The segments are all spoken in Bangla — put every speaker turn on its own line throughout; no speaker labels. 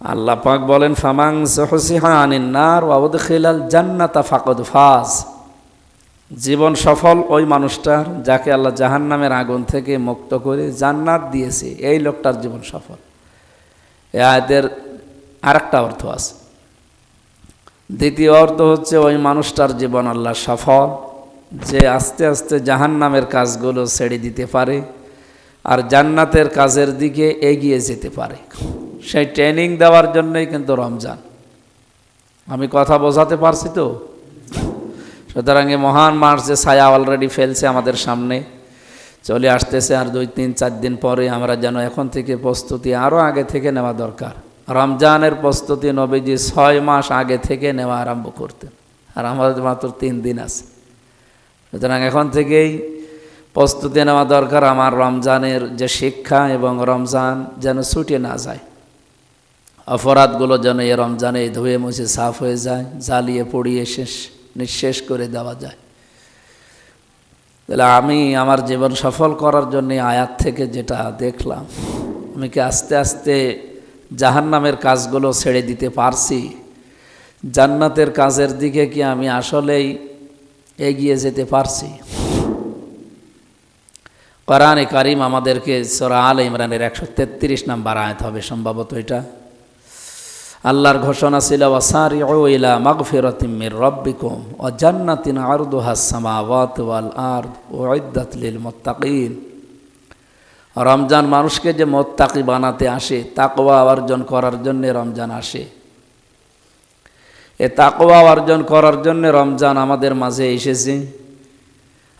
আল্লাহ পাক বলেন ফামাং সহসিহানিনার ওয়াউদখিলাল জান্নাতা ফাকদ ফাজ। জীবন সফল ওই মানুষটার যাকে আল্লাহ জাহান্নামের আগুন থেকে মুক্ত করে জান্নাত দিয়েছে, এই লোকটার জীবন সফল। এ আয়াতের আরেকটা অর্থ আছে। দ্বিতীয় অর্থ হচ্ছে, ওই মানুষটার জীবন আল্লাহ সফল, যে আস্তে আস্তে জাহান্নামের কাজগুলো ছেড়ে দিতে পারে আর জান্নাতের কাজের দিকে এগিয়ে যেতে পারে। সেই ট্রেনিং দেওয়ার জন্যই কিন্তু রমজান। আমি কথা বোঝাতে পারছি তো? সুতরাং এই মহান মাস যে ছায়া অলরেডি ফেলছে আমাদের সামনে, চলে আসতেছে আর দুই, তিন, চার দিন পরে আমরা যেন এখন থেকে প্রস্তুতি আরও আগে থেকে নেওয়া দরকার। রমজানের প্রস্তুতি নবীজি ছয় মাস আগে থেকে নেওয়া আরম্ভ করতেন, আর আমাদের মাত্র তিন দিন আছে। সুতরাং এখন থেকেই প্রস্তুতি নেওয়া দরকার আমার রমজানের যে শিক্ষা এবং রমজান যেন ছুটে না যায়। অপরাধগুলো যেন এ রমজানে ধুয়ে মুছে, সাফ হয়ে যায়, জ্বালিয়ে পড়িয়ে শেষ, নিঃশেষ করে দেওয়া যায়। তাহলে আমি আমার জীবন সফল করার জন্য আয়াত থেকে যেটা দেখলাম, আমি কি আস্তে আস্তে জাহান্নামের কাজগুলো ছেড়ে দিতে পারছি? জান্নাতের কাজের দিকে কি আমি আসলেই এগিয়ে যেতে পারছি? কোরআনে কারিম আমাদেরকে সোরা আল ইমরানের একশো তেত্রিশ নাম্বার আয়াত হবে, সম্ভবত এটা। আল্লাহর ঘোষণা ছিল ওয়াসারি ইলা মাগফিরাতিমির রব্বিকুম ও জান্নাতিন আরদুহা সামাওয়াত ওয়াল আরদ উইদ্দাত লিল মুত্তাকিন। রমজান মানুষকে যে মোত্তাকি বানাতে আসে, তাকওয়া অর্জন করার জন্য রমজান আসে। এ তাকওয়া অর্জন করার জন্য রমজান আমাদের মাঝে এসেছে।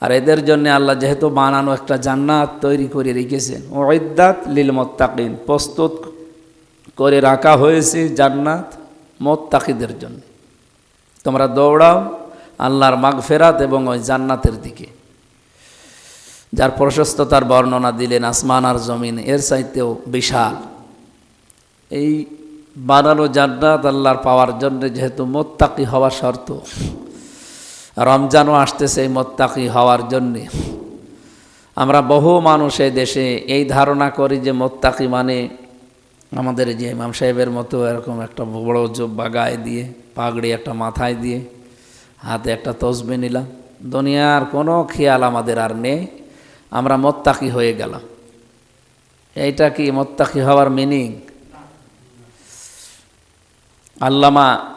আর এদের জন্য আল্লাহ যেহেতু বানানো একটা জান্নাত তৈরি করে রেখেছেন ওইদাত লিল মোত্তাকিন প্রস্তুত করে রাখা হয়েছে জান্নাত মোত্তাকিদের জন্য। তোমরা দৌড়াও আল্লাহর মাগ ফেরাত এবং ওই জান্নাতের দিকে। যার প্রশস্ততার বর্ণনা দিলেন আসমান আর জমিন, এর চাইতেও বিশাল। এই বানানো জান্নাত আল্লাহর পাওয়ার জন্য যেহেতু মোত্তাকি হওয়া শর্ত, রমজানও আসতেছে এই মোত্তাকি হওয়ার জন্যে। আমরা বহু মানুষ দেশে এই ধারণা করি যে মোত্তাকি মানে আমাদের যে ইমাম সাহেবের মতো এরকম একটা বড় জব্বা গায়ে দিয়ে, পাগড়ি একটা মাথায় দিয়ে, হাতে একটা তসবে নিলাম। দুনিয়ার কোনো খেয়াল আমাদের আর নেই। আমরা মোত্তাকি হয়ে গেলাম। এইটা কি মোত্তাকি হওয়ার মিনিং আল্লামা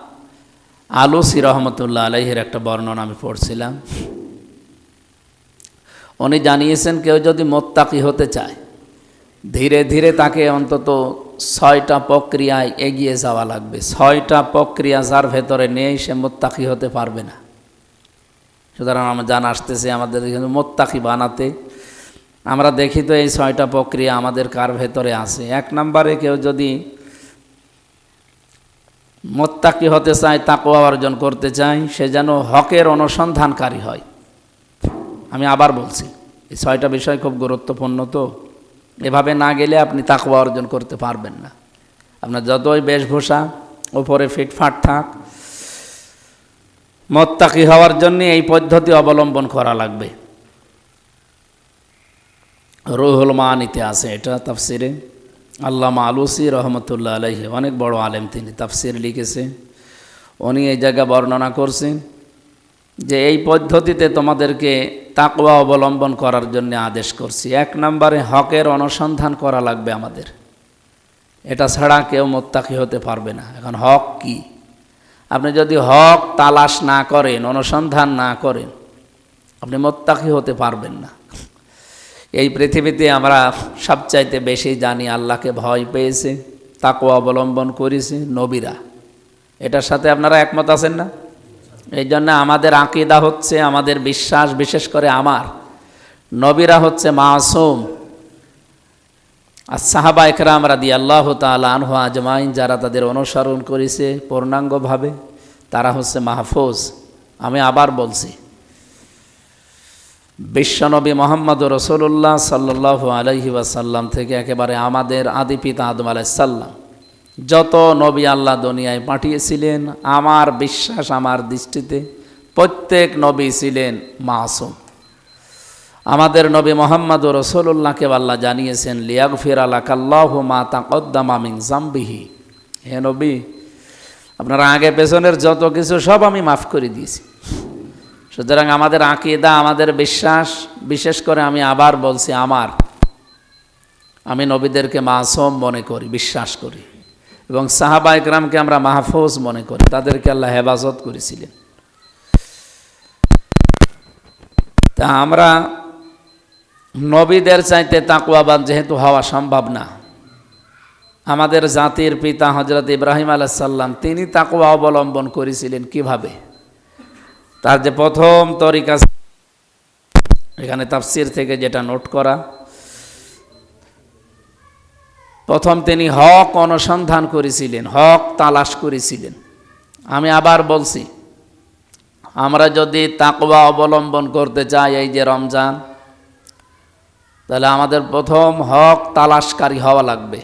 আলুসি রহমতুল্লাহ আলহের একটা বর্ণনা আমি পড়ছিলাম। উনি জানিয়েছেন, কেউ যদি মোত্তাকি হতে চায়, ধীরে ধীরে তাকে অন্তত ছয়টা প্রক্রিয়ায় এগিয়ে যাওয়া লাগবে। ছয়টা প্রক্রিয়া যার ভেতরে নেই, সে মোত্তাকি হতে পারবে না। সুতরাং আমরা জান আসতেছে আমাদের এখানে মোত্তাকি বানাতে। আমরা দেখি তো এই ছয়টা প্রক্রিয়া আমাদের কার ভেতরে আছে। এক নম্বরে কেউ যদি মোত্তাকি হতে চায়, তাকওয়া অর্জন করতে চায়, সে যেন হকের অনুসন্ধানকারী হয়। আমি আবার বলছি, এই ছয়টা বিষয় খুব গুরুত্বপূর্ণ তো। এভাবে না গেলে আপনি তাকওয়া অর্জন করতে পারবেন না। আপনার যতই বেশভূষা, ওপরে ফিটফাট থাক, মোত্তাকি হওয়ার জন্য এই পদ্ধতি অবলম্বন করা লাগবে। রুহুল মানিতে আছে এটা তাফসিরে। আল্লামা আলুসি রহমতুল্লাহ আলহি অনেক বড় আলেম তিনি তাফসির লিখেছে। উনি এই জায়গা বর্ণনা করছেন যে এই পদ্ধতিতে তোমাদেরকে তাকওয়া অবলম্বন করার জন্য আদেশ করছি। এক নম্বরে হকের অনুসন্ধান করা লাগবে আমাদের। এটা ছাড়া কেউ মোত্তাকি হতে পারবে না। এখন হক কি? আপনি যদি হক তালাশ না করেন, অনুসন্ধান না করেন, আপনি মোত্তাকি হতে পারবেন না। এই পৃথিবীতে আমরা সবচাইতে বেশি জানি আল্লাহকে ভয় পেয়েছে, তাকওয়া অবলম্বন করেছে নবীরা। এটার সাথে আপনারা একমত আছেন না? এই জন্য আমাদের আকিদা হচ্ছে, আমাদের বিশ্বাস বিশেষ করে আমার, নবীরা হচ্ছে মাসুম। আর সাহাবা একরাম রাদি আল্লাহ তালা আনহু আজমাইন, যারা তাদের অনুসরণ করেছে পূর্ণাঙ্গভাবে, তারা হচ্ছে মাহফুজ। আমি আবার বলছি, বিশ্বনবী মোহাম্মদ রসুল্লাহ সাল্লাহ আলহি ওয়াসাল্লাম থেকে একেবারে আমাদের আদি পিতা আদম আলাইসাল্লাম যত নবী আল্লাহ দুনিয়ায় পাঠিয়েছিলেন, আমার বিশ্বাস, আমার দৃষ্টিতে প্রত্যেক নবী ছিলেন মাসুম। আমাদের নবী মোহাম্মদ রসুল্লাহকে আল্লাহ জানিয়েছেন লিয়াগ ফির আল্লাহ কাল্লাহ মা তাকদ্দামা জাম্বিহি হে নবী, আপনার আগে পেছনের যত কিছু সব আমি মাফ করে দিয়েছি। সুতরাং আমাদের আকিদা, আমাদের বিশ্বাস, বিশেষ করে আমি আবার বলছি আমার। আমি নবীদেরকে মাসম মনে করি, বিশ্বাস করি। এবং সাহাবা একরামকে আমরা মাহফুজ মনে করি। তাদেরকে আল্লাহ হেফাজত করেছিলেন। তা আমরা নবীদের চাইতে তাকুয়াবাদ যেহেতু হওয়া সম্ভব না, আমাদের জাতির পিতা হজরত ইব্রাহিম আলাইসাল্লাম তিনি তাকুয়া অবলম্বন করেছিলেন কীভাবে? তার যে প্রথম তরিকা এখানে তাফসির থেকে যেটা নোট করা প্রথম তিনি হক অনুসন্ধান করেছিলেন, হক তালাশ করেছিলেন। আমি আবার বলছি, আমরা যদি তাকওয়া অবলম্বন করতে চাই এই যে রমজান, তাহলে আমাদের প্রথম হক তালাশকারী হওয়া লাগবে,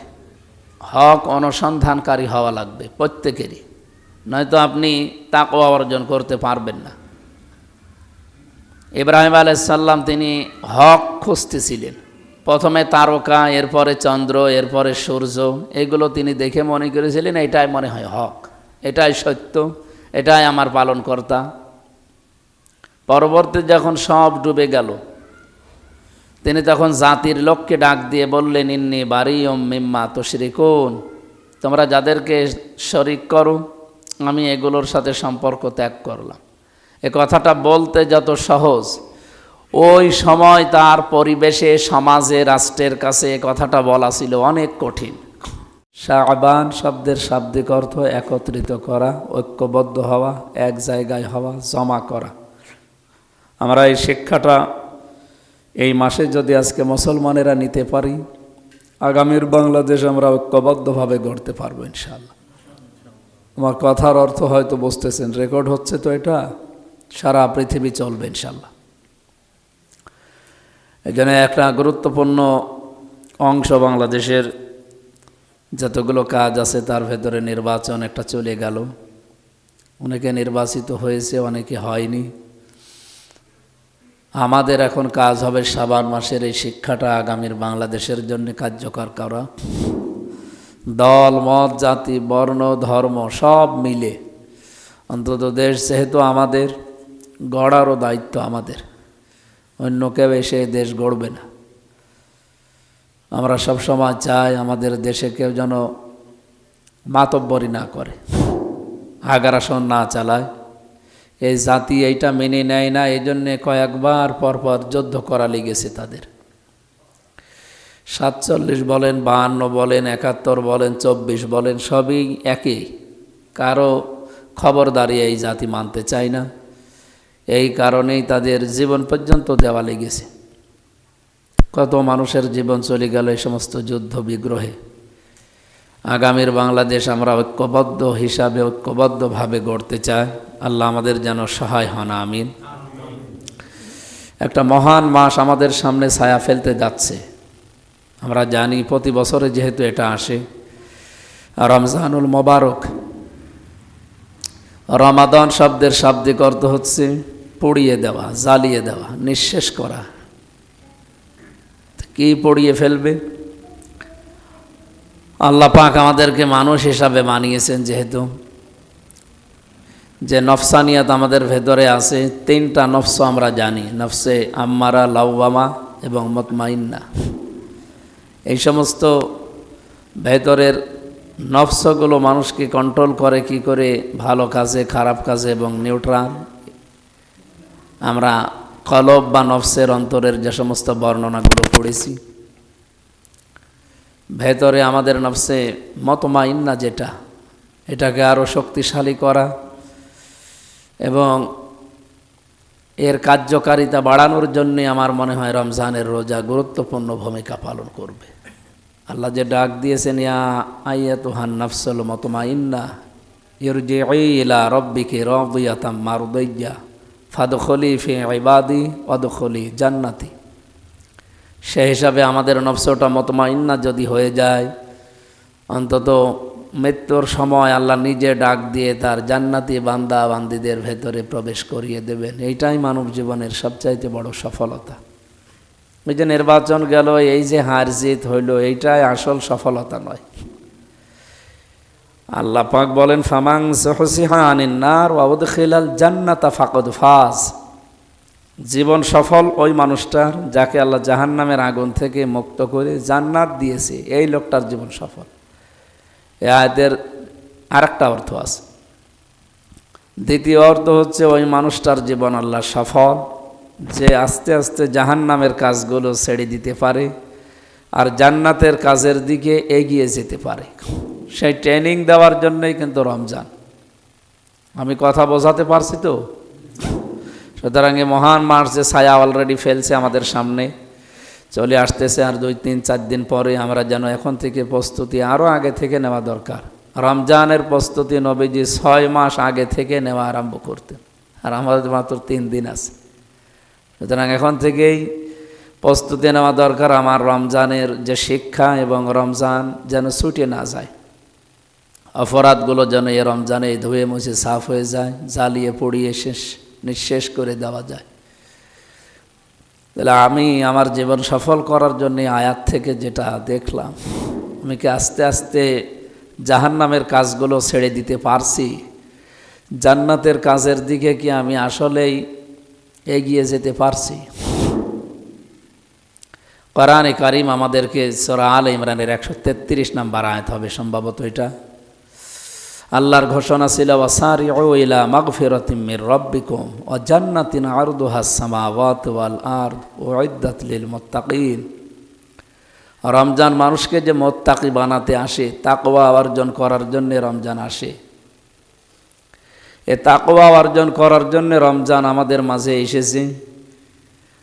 হক অনুসন্ধানকারী হওয়া লাগবে প্রত্যেকেরই। নয়তো আপনি তাকওয়া অর্জন করতে পারবেন না। ইব্রাহিম আলাইসাল্লাম তিনি হক খুঁজতেছিলেন। প্রথমে তারকা, এরপরে চন্দ্র, এরপরে সূর্য, এগুলো তিনি দেখে মনে করেছিলেন, এটাই মনে হয় হক, এটাই সত্য, এটাই আমার পালনকর্তা। পরবর্তী যখন সব ডুবে গেল, তিনি তখন জাতির লোককে ডাক দিয়ে বললেন, ইন্নি বাড়ি ওম মিম্মা তোশরিকুন, তোমরা যাদেরকে শরিক করো, আমি এগুলোর সাথে সম্পর্ক ত্যাগ করলাম। এ কথাটা বলতে যত সহজ ওই সময় তার পরিবেশে, সমাজে, রাষ্ট্রের কাছে কথাটা বলা ছিল অনেক কঠিন। শাহবান শব্দের শাব্দিক অর্থ একত্রিত করা, ঐক্যবদ্ধ হওয়া, এক জায়গায় হওয়া, জমা করা। আমরা এই শিক্ষাটা এই মাসে যদি আজকে মুসলমানেরা নিতে পারি, আগামীর বাংলাদেশ আমরা ঐক্যবদ্ধভাবে গড়তে পারব ইনশাল্লাহ আমার কথার অর্থ হয়তো বুঝতেছেন, রেকর্ড হচ্ছে তো এটা, সারা পৃথিবী চলবে ইনশাল্লাহ এখানে একটা গুরুত্বপূর্ণ অংশ বাংলাদেশের যতগুলো কাজ আছে তার ভেতরে নির্বাচন একটা চলে গেল। অনেকে নির্বাচিত হয়েছে, অনেকে হয়নি। আমাদের এখন কাজ হবে সাবান মাসের এই শিক্ষাটা আগামীর বাংলাদেশের জন্য কার্যকর করা। দল, মত, জাতি, বর্ণ, ধর্ম সব মিলে। অন্তত দেশ যেহেতু আমাদের, গড়ারও দায়িত্ব আমাদের। অন্য কেউ এসে দেশ গড়বে না। আমরা সব সময় চাই আমাদের দেশে কেউ যেন মাতব্বরি না করে আগারাসন না চালায়। এই জাতি এইটা মেনে নেয় না এই জন্যে কয়েকবার পরপর যুদ্ধ করা লেগেছে তাদের। সাতচল্লিশ বলেন, বাহান্ন বলেন, একাত্তর বলেন, চব্বিশ বলেন, সবই একই। কারও খবরদারি এই জাতি মানতে চায় না। এই কারণেই তাদের জীবন পর্যন্ত দেওয়া লেগেছে। কত মানুষের জীবন চলে গেল এই সমস্ত যুদ্ধ বিগ্রহে। আগামীর বাংলাদেশ আমরা ঐক্যবদ্ধ হিসাবে, ঐক্যবদ্ধভাবে গড়তে চাই। আল্লাহ আমাদের যেন সহায় হন, আমিন। একটা মহান মাস আমাদের সামনে ছায়া ফেলতে যাচ্ছে। আমরা জানি প্রতি বছরে যেহেতু এটা আসে। রমজানুল মোবারক। রমাদান শব্দের শাব্দিক অর্থ হচ্ছে পুড়িয়ে দেওয়া, জ্বালিয়ে দেওয়া, নিঃশেষ করা। কি পড়িয়ে ফেলবে? আল্লাহ পাক আমাদেরকে মানুষ হিসাবে মানিয়েছেন যেহেতু। যে নফসানিয়াত আমাদের ভেতরে আছে, তিনটা নফস আমরা জানি, নফসে আম্মারা লাউবামা এবং মতমাইন্না। এই সমস্ত ভেতরের নফসগুলো মানুষকে কন্ট্রোল করে কি করে? ভালো কাজে, খারাপ কাজে এবং নিউট্রাল আমরা কলব বা নফসের অন্তরের যে সমস্ত বর্ণনাগুলো পড়েছি, ভেতরে আমাদের নফসে মতমাইন্না যেটা, এটাকে আরও শক্তিশালী করা এবং এর কার্যকারিতা বাড়ানোর জন্যে আমার মনে হয় রমজানের রোজা গুরুত্বপূর্ণ ভূমিকা পালন করবে। আল্লাহ যে ডাক দিয়েছেন, ইয়া আইয়া তুহান নফসল মতমাইন্না ইরজি ইলা রব্বিকে রবিয়াতাম মারুদইয়া ফাদখলি ফি ইবাদি অদখলি জান্নাতি। সে হিসাবে আমাদের নফসটা মতমাইন্না যদি হয়ে যায়, অন্তত মৃত্যুর সময় আল্লাহ নিজে ডাক দিয়ে তার জান্নাতি বান্দা বান্দিদের ভেতরে প্রবেশ করিয়ে দেবেন। এইটাই মানব জীবনের সবচাইতে বড় সফলতা। এই যে নির্বাচন গেল, এই যে হার জিত হইল, এইটাই আসল সফলতা নয়। আল্লাহ পাক বলেন ফামাং সহসিহা আনিন্নার ওয়াউদখিলাল জান্নাতা ফাকদ ফাজ। জীবন সফল ওই মানুষটার যাকে আল্লাহ জাহান্নামের আগুন থেকে মুক্ত করে জান্নাত দিয়েছে, এই লোকটার জীবন সফল। এ আয়াতের আরেকটা অর্থ আছে। দ্বিতীয় অর্থ হচ্ছে, ওই মানুষটার জীবন আল্লাহ সফল, যে আস্তে আস্তে জাহান্নামের কাজগুলো ছেড়ে দিতে পারে আর জান্নাতের কাজের দিকে এগিয়ে যেতে পারে। সেই ট্রেনিং দেওয়ার জন্যই কিন্তু রমজান। আমি কথা বোঝাতে পারছি তো? সুতরাং এই মহান মাস যে ছায়া অলরেডি ফেলছে আমাদের সামনে। চলে আসতেছে আর দুই, তিন, চার দিন পরে আমরা যেন এখন থেকে প্রস্তুতি আরও আগে থেকে নেওয়া দরকার। রমজানের প্রস্তুতি নবীজি ছয় মাস আগে থেকে নেওয়া আরম্ভ করতেন। আর আমাদের মাত্র তিন দিন আছে। সুতরাং এখন থেকেই প্রস্তুতি নেওয়া দরকার। আমার রমজানের যে শিক্ষা এবং রমজান যেন ছুটে না যায়। অপরাধগুলো যেন এ রমজানে ধুয়ে মুছে সাফ হয়ে যায়, জ্বালিয়ে পড়িয়ে শেষ, নিঃশেষ করে দেওয়া যায়। তাহলে আমি আমার জীবন সফল করার জন্য আয়াত থেকে যেটা দেখলাম, আমি কি আস্তে আস্তে জাহান্নামের কাজগুলো ছেড়ে দিতে পারছি? জান্নাতের কাজের দিকে কি আমি আসলেই এগিয়ে যেতে পারছি? কোরআনে কারিম আমাদেরকে সরা আল ইমরানের একশো তেত্রিশ নাম্বার আয়াত হবে, সম্ভবত এটা। আল্লাহর ঘোষণা ছিল ওয়াসারি ইলা মাগফিরাতিম মির রব্বিকুম ও জান্নাতিন আরদুহা সামাওয়াত ওয়াল আরদ উইদ্দাত লিল মুত্তাকিন। রমজান মানুষকে যে মোত্তাকি বানাতে আসে, তাকওয়া অর্জন করার জন্যে রমজান আসে। এ তাকওয়া অর্জন করার জন্যে রমজান আমাদের মাঝে এসেছে।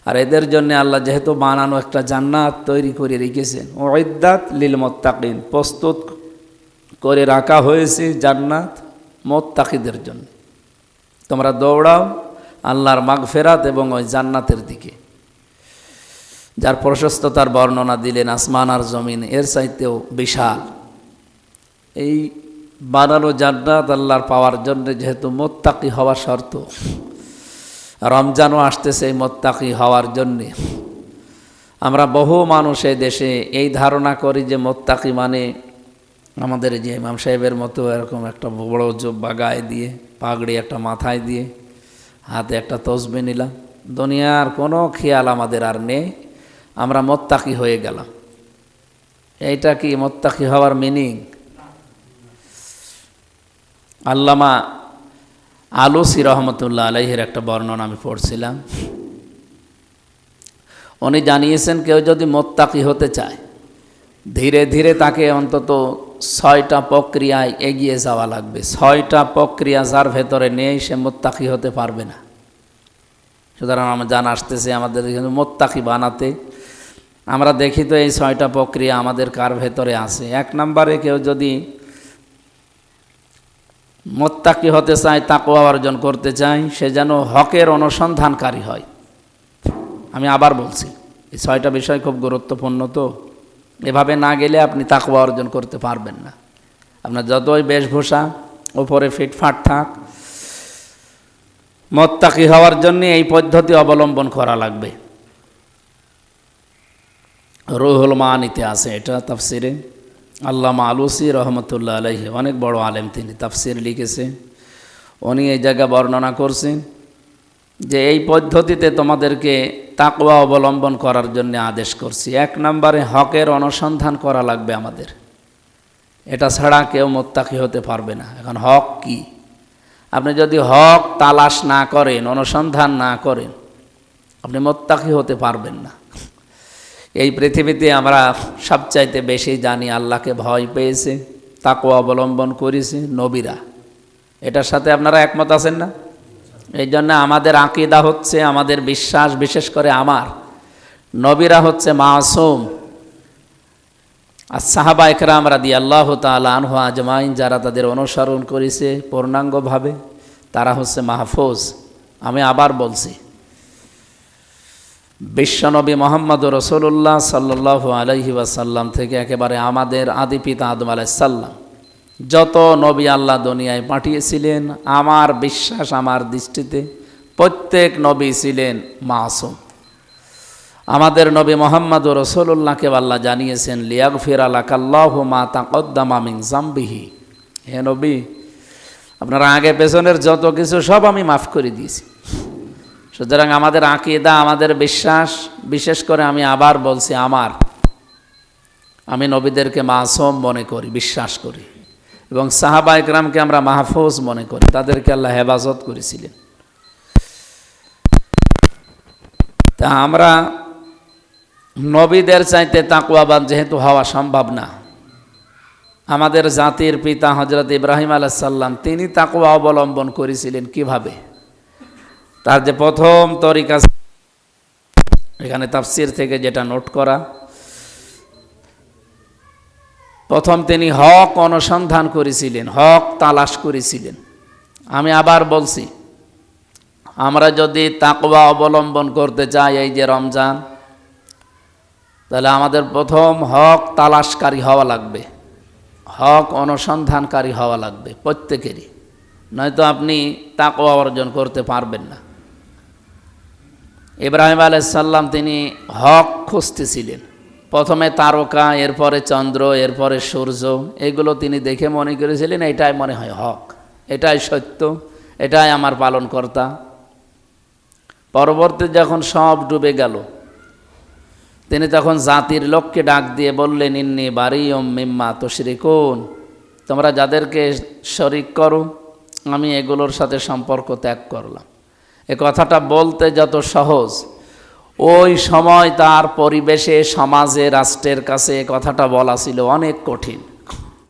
আর এদের জন্য আল্লাহ যেহেতু বানানো একটা জান্নাত তৈরি করে রেখেছেন ওইদাত লিল মোত্তাকিন প্রস্তুত করে রাখা হয়েছে জান্নাত মোত্তাকিদের জন্য। তোমরা দৌড়াও আল্লাহর মাগফেরাত এবং ওই জান্নাতের দিকে। যার প্রশস্ততার বর্ণনা দিলেন আসমান আর জমিন, এর চাইতেও বিশাল। এই বানানো জান্নাত আল্লাহর পাওয়ার জন্য যেহেতু মোত্তাকি হওয়া শর্ত, রমজানও আসতেছে এই মোত্তাকি হওয়ার জন্যে। আমরা বহু মানুষ এই দেশে এই ধারণা করি যে মোত্তাকি মানে আমাদের যে ইমাম সাহেবের মতো এরকম একটা বড় জব্বা গায়ে দিয়ে, পাগড়ি একটা মাথায় দিয়ে, হাতে একটা তসবে নিলাম। দুনিয়ার কোনো খেয়াল আমাদের আর নেই। আমরা মোত্তাকি হয়ে গেলাম। এইটা কি মোত্তাকি হওয়ার মিনিং আল্লামা আলুসি রহমতুল্লাহ আলহের একটা বর্ণনা আমি পড়ছিলাম। উনি জানিয়েছেন, কেউ যদি মোত্তাকি হতে চায়, ধীরে ধীরে তাকে অন্তত ছয়টা প্রক্রিয়ায় এগিয়ে যাওয়া লাগবে। ছয়টা প্রক্রিয়া যার ভেতরে নেই, সে মোত্তাকি হতে পারবে না। সুতরাং আমার জান আসতেছে আমাদের এখানে মোত্তাকি বানাতে। আমরা দেখি তো এই ছয়টা প্রক্রিয়া আমাদের কার ভেতরে আছে। এক নম্বরে কেউ যদি মোত্তাকি হতে চায় তাকুয়া অর্জন করতে চায়, সে যেন হকের অনুসন্ধানকারী হয়। আমি আবার বলছি, এই ছয়টা বিষয় খুব গুরুত্বপূর্ণ তো। এভাবে না গেলে আপনি তাকুয়া অর্জন করতে পারবেন না। আপনার যতই বেশভূষা, ওপরে ফিটফাট থাক, মোত্তাকি হওয়ার জন্য এই পদ্ধতি অবলম্বন করা লাগবে। রুহুল মানিতে আছে এটা তাফসিরে। আল্লামা আলুসি রহমতুল্লাহ আলহি অনেক বড় আলেম তিনি তাফসির লিখেছে। উনি এই জায়গা বর্ণনা করছেন যে এই পদ্ধতিতে তোমাদেরকে তাকওয়া অবলম্বন করার জন্য আদেশ করছি। এক নম্বরে হকের অনুসন্ধান করা লাগবে আমাদের। এটা ছাড়া কেউ মোত্তাকি হতে পারবে না। এখন হক কি? আপনি যদি হক তালাশ না করেন, অনুসন্ধান না করেন, আপনি মোত্তাকি হতে পারবেন না। এই পৃথিবীতে আমরা সবচাইতে বেশি জানি আল্লাহকে ভয় পেয়েছে তাকে অবলম্বন করেছে নবীরা। এটার সাথে আপনারা একমত আছেন না? এই জন্য আমাদের আকিদা হচ্ছে, আমাদের বিশ্বাস বিশেষ করে আমার, নবীরা হচ্ছে মাসুম। আর সাহাবা একরাম রাদি আল্লাহ তালা আনহু আজমাইন, যারা তাদের অনুসরণ করেছে পূর্ণাঙ্গভাবে, তারা হচ্ছে মাহফুজ। আমি আবার বলছি, বিশ্বনবী মোহাম্মদ রসুল্লাহ সাল্লাহ আলহি ওয়াসাল্লাম থেকে একেবারে আমাদের আদি পিতা আদম আলাইসাল্লাম যত নবী আল্লাহ দুনিয়ায় পাঠিয়েছিলেন, আমার বিশ্বাস, আমার দৃষ্টিতে প্রত্যেক নবী ছিলেন মাসুম। আমাদের নবী মোহাম্মদ রসুল্লাহকে আল্লাহ জানিয়েছেন লিয়াগ ফির আল্লাহ মা তাকদ্দামা জাম্বিহি হে নবী, আপনার আগে পেছনের যত কিছু সব আমি মাফ করে দিয়েছি। সুতরাং আমাদের আকিদা, আমাদের বিশ্বাস, বিশেষ করে আমি আবার বলছি আমার। আমি নবীদেরকে মাসম মনে করি, বিশ্বাস করি। এবং সাহাবা একরামকে আমরা মাহফুজ মনে করি। তাদেরকে আল্লাহ হেফাজত করেছিলেন। তা আমরা নবীদের চাইতে তাকুয়াবান যেহেতু হওয়া সম্ভব না, আমাদের জাতির পিতা হজরত ইব্রাহিম আলাইসাল্লাম তিনি তাকুয়া অবলম্বন করেছিলেন কীভাবে? তার যে প্রথম তরিকা এখানে তাফসির থেকে যেটা নোট করা প্রথম তিনি হক অনুসন্ধান করেছিলেন, হক তালাশ করেছিলেন। আমি আবার বলছি, আমরা যদি তাকওয়া অবলম্বন করতে চাই এই যে রমজান, তাহলে আমাদের প্রথম হক তালাশকারী হওয়া লাগবে, হক অনুসন্ধানকারী হওয়া লাগবে প্রত্যেকেরই। নয়তো আপনি তাকওয়া অর্জন করতে পারবেন না। ইব্রাহিম আলাইসাল্লাম তিনি হক খুঁজতেছিলেন। প্রথমে তারকা, এরপরে চন্দ্র, এরপরে সূর্য, এগুলো তিনি দেখে মনে করেছিলেন, এটাই মনে হয় হক, এটাই সত্য, এটাই আমার পালনকর্তা। পরবর্তী যখন সব ডুবে গেল, তিনি তখন জাতির লোককে ডাক দিয়ে বললেন, ইন্নি বাড়ি ওম মিম্মা তোশরিকুন, তোমরা যাদেরকে শরিক করো, আমি এগুলোর সাথে সম্পর্ক ত্যাগ করলাম। এ কথাটা বলতে যত সহজ ওই সময় তার পরিবেশে সমাজে রাষ্ট্রের কাছে কথাটা বলা ছিল অনেক কঠিন।